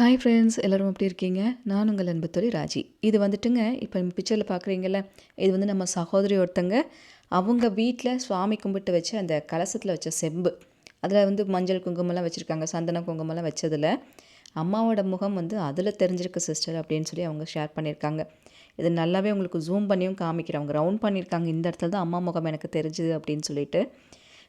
Hi friends எல்லோரும் எப்படி இருக்கீங்க? நான் உங்கள் அன்புத்துறை ராஜி. இது வந்துட்டுங்க இப்போ பிக்சரில் பார்க்குறீங்கல்ல இது வந்து நம்ம சகோதரி ஒருத்தங்க அவங்க வீட்டில் சுவாமி கும்பிட்டு வச்சு அந்த கலசத்தில் வச்ச செம்பு. அதில் வந்து மஞ்சள் குங்குமம்லாம் வச்சுருக்காங்க சந்தன குங்குமம்லாம் வச்சதில். அம்மாவோட முகம் வந்து அதில் தெரிஞ்சிருக்கு சிஸ்டர் அப்படின்னு சொல்லி அவங்க ஷேர் பண்ணியிருக்காங்க. இது நல்லாவே உங்களுக்கு ஜூம் பண்ணியும் காமிக்கிறேன். அவங்க ரவுண்ட் பண்ணியிருக்காங்க. இந்த இடத்துல தான் அம்மா முகம் எனக்கு தெரிஞ்சுது அப்படின்னு சொல்லிட்டு.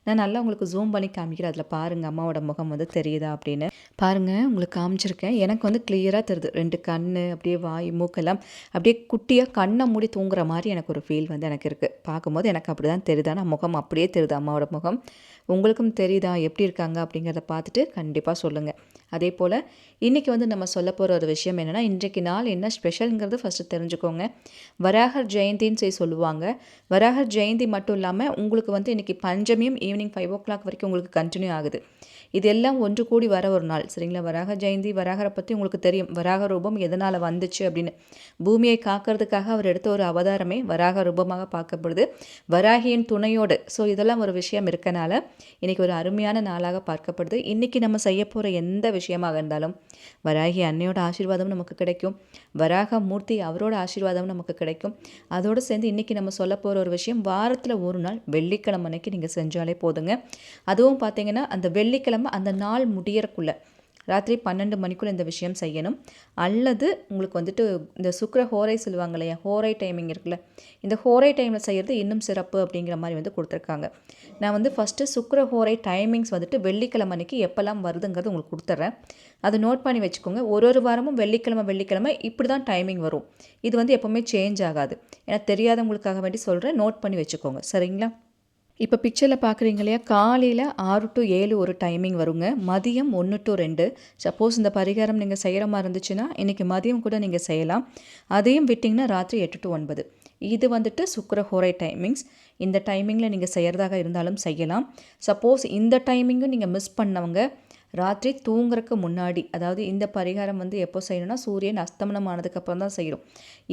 நான் நல்லா உங்களுக்கு ஜூம் பண்ணி காமிக்கிறேன். அதில் பாருங்கள் அம்மாவோட முகம் வந்து தெரியுதா அப்படின்னு. பாருங்கள் உங்களுக்கு காமிச்சிருக்கேன். எனக்கு வந்து கிளியராக தெரியுது. ரெண்டு கண் அப்படியே வாய் மூக்கெல்லாம் அப்படியே குட்டியாக கண்ணை மூடி தூங்குற மாதிரி எனக்கு ஒரு ஃபீல் வந்து எனக்கு இருக்குது பார்க்கும்போது எனக்கு அப்படி தான் தெரியுது. ஆனால் முகம் அப்படியே தெரியுது அம்மாவோட முகம். உங்களுக்கும் தெரியுதா? எப்படி இருக்காங்க? அப்படிங்கிறத பார்த்துட்டு கண்டிப்பாக சொல்லுங்கள் அதே போல் இன்றைக்கி வந்து நம்ம சொல்ல போகிற ஒரு விஷயம் என்னென்னா இன்றைக்கு நாள் என்ன ஸ்பெஷலுங்கிறது ஃபஸ்ட்டு தெரிஞ்சுக்கோங்க. வராகர் ஜெயந்தின்னு சொல்லி சொல்லுவாங்க. வராகர் ஜெயந்தி மட்டும் இல்லாமல் உங்களுக்கு வந்து இன்றைக்கி பஞ்சமியும் ஈவினிங் ஃபைவ் ஓ கிளாக் வரைக்கும் உங்களுக்கு கண்டினியூ ஆகுது. இது எல்லாம் ஒன்று கூடி வர ஒரு நாள். சரிங்களா? வராக ஜெயந்தி வராகரை பற்றி உங்களுக்கு தெரியும். வராக ரூபம் எதனால் வந்துச்சு அப்படின்னு. பூமியை காக்கிறதுக்காக அவர் எடுத்த ஒரு அவதாரமே வராக ரூபமாக பார்க்கப்படுது. வராகியின் துணையோடு. ஸோ இதெல்லாம் ஒரு விஷயம் இருக்கனால இன்றைக்கி ஒரு அருமையான நாளாக பார்க்கப்படுது. இன்றைக்கி நம்ம செய்ய போகிற எந்த விஷயமாக இருந்தாலும் வராகி அன்னையோட ஆசீர்வாதம் நமக்கு கிடைக்கும். வராக மூர்த்தி அவரோட ஆசீர்வாதம் நமக்கு கிடைக்கும். அதோடு சேர்ந்து இன்றைக்கி நம்ம சொல்ல போகிற ஒரு விஷயம் வாரத்தில் ஒரு நாள் வெள்ளிக்கிழமை அன்னைக்கு நீங்கள் செஞ்சாலே போதுங்க. அதுவும் பார்த்தீங்கன்னா அந்த வெள்ளிக்கிழமை அந்த நாள் முடியறக்குள்ளே ராத்திரி பன்னெண்டு மணிக்குள்ளே இந்த விஷயம் செய்யணும். அல்லது உங்களுக்கு வந்துட்டு இந்த சுக்கர ஹோரை சொல்லுவாங்க இல்லையா ஹோரை டைமிங் இருக்குல்ல இந்த ஹோரை டைமில் செய்கிறது இன்னும் சிறப்பு அப்படிங்கிற மாதிரி வந்து கொடுத்துருக்காங்க. நான் வந்து ஃபஸ்ட்டு சுக்கர ஹோரை டைமிங்ஸ் வந்துட்டு வெள்ளிக்கிழமை அன்னைக்கு எப்போல்லாம் வருதுங்கிறது உங்களுக்கு கொடுத்துட்றேன் அதை நோட் பண்ணி வச்சுக்கோங்க. ஒரு ஒரு வாரமும் வெள்ளிக்கிழமை வெள்ளிக்கிழமை இப்படி தான் டைமிங் வரும். இது வந்து எப்போவுமே சேஞ்ச் ஆகாது. ஏன்னா தெரியாதவங்களுக்காக வேண்டி சொல்கிறேன் நோட் பண்ணி வச்சுக்கோங்க. சரிங்களா? இப்போ பிக்சரில் பார்க்குறீங்க இல்லையா? காலையில் ஆறு டு ஏழு ஒரு டைமிங் வருங்க. மதியம் ஒன்று டு ரெண்டு. சப்போஸ் இந்த பரிகாரம் நீங்கள் செய்கிற மாதிரி இருந்துச்சுன்னா இன்றைக்கி மதியம் கூட நீங்கள் செய்யலாம். அதையும் விட்டிங்கன்னா ராத்திரி எட்டு டு ஒன்பது. இது வந்துட்டு சுக்கர ஹோரை டைமிங்ஸ் இந்த டைமிங்கில் நீங்கள் செய்கிறதாக இருந்தாலும் செய்யலாம். சப்போஸ் இந்த டைமிங்கும் நீங்கள் மிஸ் பண்ணவங்க ராத்திரி தூங்குறதுக்கு முன்னாடி அதாவது இந்த பரிகாரம் வந்து எப்போ செய்யணும்னா சூரியன் அஸ்தமனம் ஆனதுக்கப்புறம் தான் செய்கிறோம்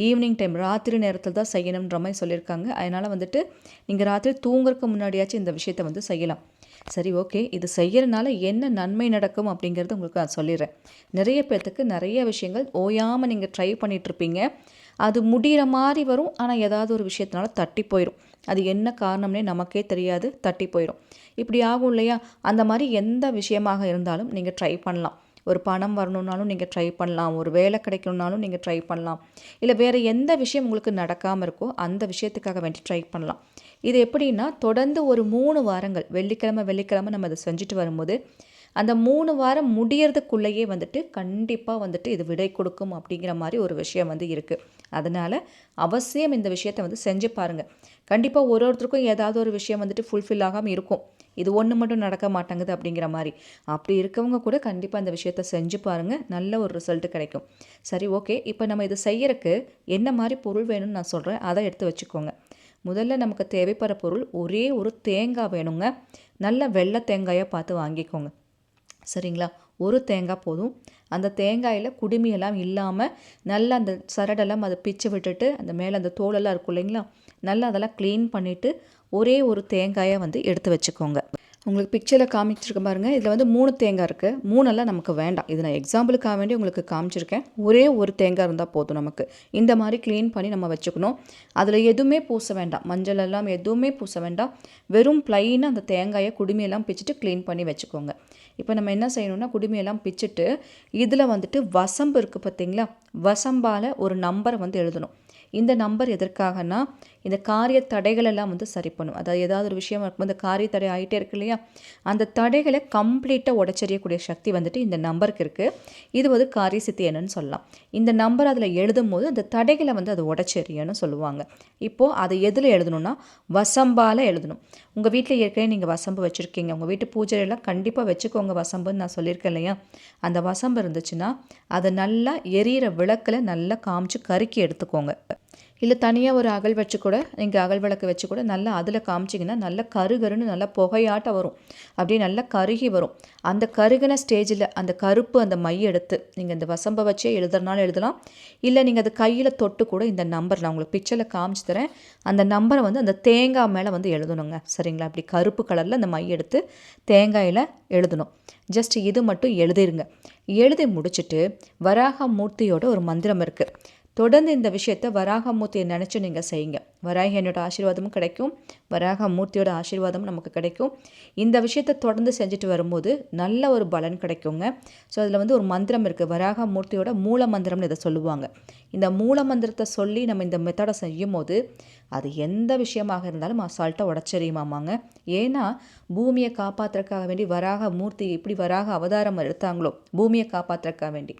ஈவினிங் டைம் ராத்திரி நேரத்தில் தான் செய்யணுன்ற மாதிரி சொல்லியிருக்காங்க. அதனால் வந்துட்டு நீங்கள் ராத்திரி தூங்குறதுக்கு முன்னாடியாச்சும் இந்த விஷயத்தை வந்து செய்யலாம். சரி ஓகே. இது செய்கிறனால என்ன நன்மை நடக்கும் அப்படிங்கிறது உங்களுக்கு நான் சொல்லிடுறேன். நிறைய பேர்த்துக்கு நிறைய விஷயங்கள் ஓயாமல் நீங்கள் ட்ரை பண்ணிகிட்ருப்பீங்க அது முடிகிற மாதிரி வரும். ஆனால் ஏதாவது ஒரு விஷயத்தினால தட்டி போயிடும் அது என்ன காரணம்னே நமக்கே தெரியாது. தட்டி போயிடும் இப்படி ஆகும் இல்லையா? அந்த மாதிரி எந்த விஷயமாக இருந்தாலும் நீங்கள் ட்ரை பண்ணலாம். ஒரு பணம் வரணுன்னாலும் நீங்கள் ட்ரை பண்ணலாம். ஒரு வேலை கிடைக்கணுன்னாலும் நீங்கள் ட்ரை பண்ணலாம். இல்லை வேறு எந்த விஷயம் உங்களுக்கு நடக்காமல் இருக்கோ அந்த விஷயத்துக்காக வேண்டி ட்ரை பண்ணலாம். இது எப்படின்னா தொடர்ந்து ஒரு மூணு வாரங்கள் வெள்ளிக்கிழமை வெள்ளிக்கிழமை நம்ம அதை செஞ்சுட்டு வரும்போது அந்த மூணு வாரம் முடியறதுக்குள்ளேயே வந்துட்டு கண்டிப்பாக வந்துட்டு இது விடை கொடுக்கும் அப்படிங்கிற மாதிரி ஒரு விஷயம் வந்து இருக்குது அதனால் அவசியம் இந்த விஷயத்தை வந்து செஞ்சு பாருங்கள் கண்டிப்பாக ஒரு ஒருத்தருக்கும் ஏதாவது ஒரு விஷயம் வந்துட்டு ஃபுல்ஃபில் ஆகாமல் இருக்கும். இது ஒன்று மட்டும் நடக்க மாட்டேங்குது அப்படிங்கிற மாதிரி. அப்படி இருக்கவங்க கூட கண்டிப்பாக அந்த விஷயத்த செஞ்சு பாருங்கள் நல்ல ஒரு ரிசல்ட்டு கிடைக்கும். சரி ஓகே இப்போ நம்ம இது செய்யறதுக்கு என்ன மாதிரி பொருள் வேணும்னு நான் சொல்கிறேன் அதை எடுத்து வச்சுக்கோங்க. முதல்ல நமக்கு தேவைப்படுற பொருள் ஒரே ஒரு தேங்காய் வேணுங்க. நல்ல வெள்ளை தேங்காயாக பார்த்து வாங்கிக்கோங்க. சரிங்களா? ஒரு தேங்காய் போதும். அந்த தேங்காயில் குடுமியெல்லாம் இல்லாமல் நல்லா அந்த சரடெல்லாம் அதை பிச்சு விட்டுட்டு அந்த மேலே அந்த தோலெல்லாம் இருக்கும் இல்லைங்களா? நல்லா அதெல்லாம் க்ளீன் பண்ணிவிட்டு ஒரே ஒரு தேங்காயை வந்து எடுத்து வச்சுக்கோங்க. உங்களுக்கு பிக்சரில் காமிச்சிருக்க பாருங்கள் இதில் வந்து மூணு தேங்காய் இருக்குது மூணெல்லாம் நமக்கு வேண்டாம். இது நான் எக்ஸாம்பிளுக்காக வேண்டி உங்களுக்கு காமிச்சிருக்கேன். ஒரே ஒரு தேங்காய் இருந்தால் போதும் நமக்கு. இந்த மாதிரி க்ளீன் பண்ணி நம்ம வச்சுக்கணும். அதில் எதுவுமே பூச வேண்டாம். மஞ்சள் எல்லாம் எதுவுமே பூச வேண்டாம். வெறும் ப்ளைனாக அந்த தேங்காயை குடுமையெல்லாம் பிச்சுட்டு க்ளீன் பண்ணி வச்சுக்கோங்க. இப்போ நம்ம என்ன செய்யணும்னா குடுமையெல்லாம் பிச்சுட்டு இதில் வந்துட்டு வசம்பு இருக்குது பார்த்தீங்களா வசம்பால் ஒரு நம்பரை வந்து எழுதணும். இந்த நம்பர் எதற்காகனா இந்த காரிய தடைகளெல்லாம் வந்து சரி பண்ணும். அதாவது ஏதாவது ஒரு விஷயம் இருக்கும்போது காரிய தடை ஆகிட்டே இருக்கு இல்லையா? அந்த தடைகளை கம்ப்ளீட்டாக உடச்செறியக்கூடிய சக்தி வந்துட்டு இந்த நம்பருக்கு இருக்குது இது வந்து காரிய சித்தி என்னன்னு சொல்லலாம். இந்த நம்பர் அதில் எழுதும் போது அந்த தடைகளை வந்து அது உடச்செறியன்னு சொல்லுவாங்க. இப்போது அதை எதில் எழுதணும்னா வசம்பால் எழுதணும். உங்கள் வீட்டில் ஏற்கனவே நீங்கள் வசம்பு வச்சுருக்கீங்க. உங்கள் வீட்டு பூஜையெல்லாம் கண்டிப்பாக வச்சுக்கோங்க வசம்புன்னு நான் சொல்லியிருக்கேன் இல்லையா? அந்த வசம்பு இருந்துச்சுன்னா அதை நல்லா எரியிற விளக்கில் நல்லா காமிச்சு கருக்கி எடுத்துக்கோங்க. இல்லை தனியாக ஒரு அகல் வச்சு கூட நீங்கள் அகல் விளக்கு வச்சு கூட நல்லா அதில் காமிச்சிங்கன்னா நல்லா கருகருன்னு நல்லா புகையாட்ட வரும். அப்படியே நல்லா கருகி வரும். அந்த கருகின ஸ்டேஜில் அந்த கருப்பு அந்த மை எடுத்து நீங்கள் இந்த வசம்பை வச்சே எழுதுறனாலும் எழுதலாம். இல்லை நீங்கள் அது கையில் தொட்டு கூட இந்த நம்பர் நான் உங்களுக்கு பிக்சரில் காமிச்சு தரேன். அந்த நம்பரை வந்து அந்த தேங்காய் மேலே வந்து எழுதணுங்க. சரிங்களா? அப்படி கருப்பு கலரில் அந்த மை எடுத்து தேங்காயில் எழுதணும். ஜஸ்ட் இது மட்டும் எழுதிருங்க. எழுதி முடிச்சுட்டு வராக மூர்த்தியோட ஒரு மந்திரம் இருக்குது தொடர்ந்து இந்த விஷயத்தை வராகமூர்த்தியை நினச்சி நீங்கள் செய்யுங்க. வராகியனோட ஆசீர்வாதமும் கிடைக்கும். வராகமூர்த்தியோட ஆசீர்வாதமும் நமக்கு கிடைக்கும். இந்த விஷயத்தை தொடர்ந்து செஞ்சுட்டு வரும்போது நல்ல ஒரு பலன் கிடைக்குங்க. ஸோ அதில் வந்து ஒரு மந்திரம் இருக்குது வராகமூர்த்தியோட மூல மந்திரம்னு இதை சொல்லுவாங்க. இந்த மூல மந்திரத்தை சொல்லி நம்ம இந்த மெத்தடை செய்யும் போது அது எந்த விஷயமாக இருந்தாலும் அசால்ட்டாக உடச்சரியுமாமாங்க ஏன்னா பூமியை காப்பாற்றுறதுக்காக வேண்டி வராக மூர்த்தி எப்படி வராக அவதாரம் எடுத்தாங்களோ பூமியை காப்பாற்றுறக்காக வேண்டி.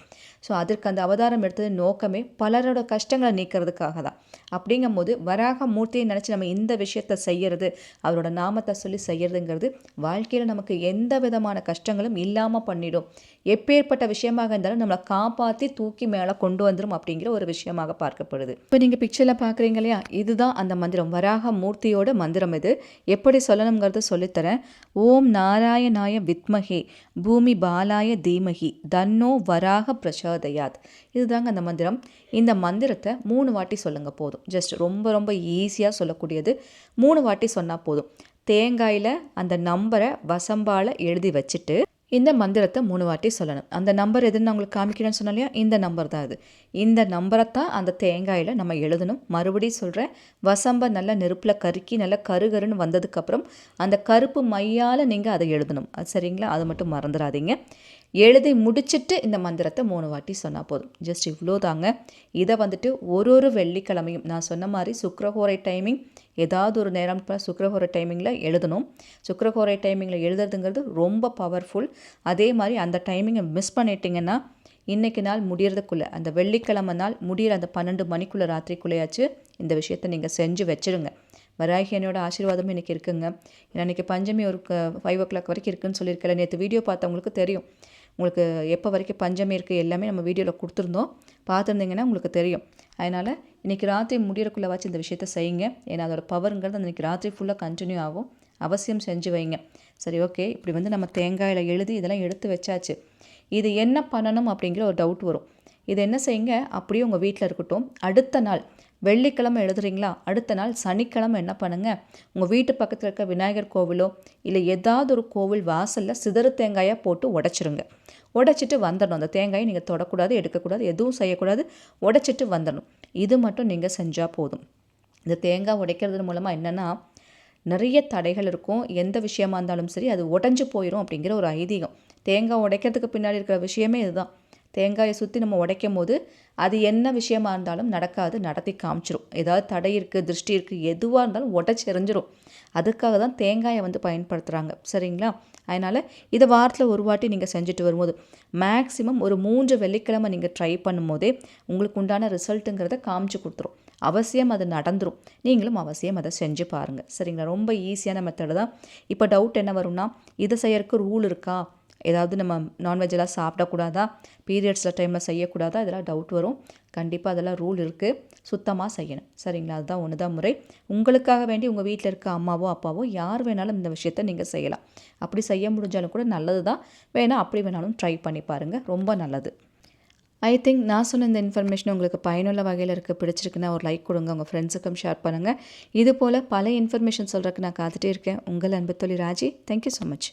ஸோ அதற்கு அந்த அவதாரம் எடுத்தது நோக்கமே பலரோட கஷ்டங்களை நீக்கிறதுக்காக தான். அப்படிங்கும் போது வராக மூர்த்தியை நினச்சி நம்ம இந்த விஷயத்த செய்யறது அவரோட நாமத்தை சொல்லி செய்யறதுங்கிறது வாழ்க்கையில் நமக்கு எந்த விதமான கஷ்டங்களும் இல்லாமல் பண்ணிடும். எப்பேற்பட்ட விஷயமாக இருந்தாலும் நம்மளை காப்பாற்றி தூக்கி மேலே கொண்டு வந்துடும் அப்படிங்கிற ஒரு விஷயமாக பார்க்கப்படுது. இப்போ நீங்கள் பிக்சரில் பார்க்குறீங்க இல்லையா? இதுதான் அந்த மந்திரம். வராக மூர்த்தியோட மந்திரம் இது. எப்படி சொல்லணுங்கிறத சொல்லித்தரேன். ஓம் நாராயணாய வித்மகே பூமி பாலாய தீமகி தன்னோ வராக பிரசோதயாத். இதுதாங்க அந்த மந்திரம். இந்த மந்திரத்தை மூணு வாட்டி சொல்லுங்கள் போதும். ஜஸ்ட் ரொம்ப ரொம்ப ஈஸியாக சொல்லக்கூடியது. மூணு வாட்டி சொன்னால் போதும். தேங்காயில் அந்த நம்பரை வசம்பால் எழுதி வச்சுட்டு இந்த மந்திரத்தை மூணு வாட்டி சொல்லணும். அந்த நம்பர் எதுன்னு உங்களுக்கு காமிக்கணும்னு சொன்னேன் இல்லையா? இந்த நம்பர் தான் இது இந்த நம்பரை தான் அந்த தேங்காயில் நம்ம எழுதணும். மறுபடியும் சொல்கிறேன் வசம்ப நல்லா நெருப்பில் கருக்கி நல்லா கருகருன்னு வந்ததுக்கப்புறம் அந்த கருப்பு மையால் நீங்கள் அதை எழுதணும். அது சரிங்களா? அதை மட்டும் மறந்துடாதீங்க. எழுதி முடிச்சுட்டு இந்த மந்திரத்தை மூணு வாட்டி சொன்னால் போதும். ஜஸ்ட் இவ்வளோ தாங்க இதை வந்துட்டு ஒரு ஒரு வெள்ளிக்கிழமையும் நான் சொன்ன மாதிரி சுக்ரஹோரை டைமிங் ஏதாவது ஒரு நேரம் சுக்ரஹோரை டைமிங்கில் எழுதணும். சுக்ரஹோரை டைமிங்கில் எழுதுறதுங்கிறது ரொம்ப பவர்ஃபுல் அதே மாதிரி அந்த டைமிங்கை மிஸ் பண்ணிட்டீங்கன்னா இன்றைக்கு நாள் முடியறதுக்குள்ளே அந்த வெள்ளிக்கிழமை நாள் முடிகிற அந்த பன்னெண்டு மணிக்குள்ளே ராத்திரிக்குள்ளேயாச்சு இந்த விஷயத்தை நீங்கள் செஞ்சு வச்சுருங்க. வராகியனோட ஆசீர்வாதமும் இன்றைக்கி இருக்குங்க. ஏன்னா இன்றைக்கி பஞ்சமி ஒரு ஃபைவ் ஓ கிளாக் வரைக்கும் இருக்குதுன்னு சொல்லியிருக்கல. நேற்று வீடியோ பார்த்தவங்களுக்கு தெரியும். உங்களுக்கு எப்போ வரைக்கும் பஞ்சமி இருக்குது எல்லாமே நம்ம வீடியோவில் கொடுத்துருந்தோம். பார்த்துருந்தீங்கன்னா உங்களுக்கு தெரியும். அதனால் இன்றைக்கி ராத்திரி முடியறக்குள்ளே வச்சு இந்த விஷயத்த செய்யுங்க. ஏன்னா அதோட பவருங்கிறது இன்றைக்கி ராத்திரி ஃபுல்லாக கண்டினியூ ஆகும். அவசியம் செஞ்சு வைங்க. சரி ஓகே இப்படி வந்து நம்ம தேங்காயில் எழுதி இதெல்லாம் எடுத்து வச்சாச்சு. இது என்ன பண்ணணும் அப்படிங்கிற ஒரு டவுட் வரும். இது என்ன செய்யுங்க? அப்படியே உங்கள் வீட்டில் இருக்கட்டும். அடுத்த நாள் வெள்ளிக்கிழமை எழுதுறீங்களா? அடுத்த நாள் சனிக்கிழமை என்ன பண்ணுங்கள் உங்கள் வீட்டு பக்கத்தில் இருக்க விநாயகர் கோவிலோ இல்லை ஏதாவது ஒரு கோவில் வாசலில் சிதறு தேங்காயாக போட்டு உடச்சிருங்க. உடச்சிட்டு வந்துடணும் அந்த தேங்காயை நீங்கள் தொடக்கூடாது எடுக்கக்கூடாது எதுவும் செய்யக்கூடாது. உடச்சிட்டு வந்துடணும் இது மட்டும் நீங்கள் செஞ்சால் போதும். இந்த தேங்காய் உடைக்கிறது மூலமாக என்னென்னா நிறைய தடைகள் இருக்கும். எந்த விஷயமா இருந்தாலும் சரி அது உடஞ்சி போயிடும் அப்படிங்கிற ஒரு ஐதீகம். தேங்காய் உடைக்கிறதுக்கு பின்னாடி இருக்கிற விஷயமே இதுதான். தேங்காயை சுற்றி நம்ம உடைக்கும் போது அது என்ன விஷயமா இருந்தாலும் நடக்காது நடத்தி காமிச்சிரும். ஏதாவது தடை இருக்குது திருஷ்டி இருக்குது எதுவாக இருந்தாலும் உடச்செறிஞ்சிரும் அதுக்காக தான் தேங்காயை வந்து பயன்படுத்துகிறாங்க சரிங்களா? அதனால் இதை வாரத்தில் ஒரு வாட்டி நீங்கள் செஞ்சுட்டு வரும்போது மேக்ஸிமம் ஒரு மூன்று வெள்ளிக்கிழமை நீங்கள் ட்ரை பண்ணும்போதே உங்களுக்கு உண்டான ரிசல்ட்டுங்கிறத காமிச்சு கொடுத்துரும். அவசியம் அது நடந்துடும் நீங்களும் அவசியம் அதை செஞ்சு பாருங்கள் சரிங்களா? ரொம்ப ஈஸியான மெத்தடு தான். இப்போ டவுட் என்ன வரும்னா இதை செய்யறதுக்கு ரூல் இருக்கா? ஏதாவது நம்ம நான்வெஜ்ஜெல்லாம் சாப்பிடக்கூடாதா? பீரியட்ஸில் டைமில் செய்யக்கூடாதா? இதெல்லாம் டவுட் வரும். கண்டிப்பாக அதெல்லாம் ரூல் இருக்குது சுத்தமாக செய்யணும். சரிங்களா? அதுதான் ஒன்று தான் முறை. உங்களுக்காக வேண்டி உங்கள் வீட்டில் இருக்க அம்மாவோ அப்பாவோ யார் வேணாலும் இந்த விஷயத்த நீங்கள் செய்யலாம். அப்படி செய்ய முடிஞ்சாலும் கூட நல்லது தான் வேணால் அப்படி வேணாலும் ட்ரை பண்ணி பாருங்கள் ரொம்ப நல்லது. ஐ திங்க் நான் சொன்ன இந்த இன்ஃபர்மேஷன் உங்களுக்கு பயனுள்ள வகையில் இருக்க. பிடிச்சிருக்குன்னா ஒரு லைக் கொடுங்க. உங்கள் ஃப்ரெண்ட்ஸுக்கும் ஷேர் பண்ணுங்கள் இது போல் பல இன்ஃபர்மேஷன் சொல்கிறதுக்கு நான் காத்துட்டே இருக்கேன். உங்கள் அன்பு தொழில் ராஜி. Thank you so much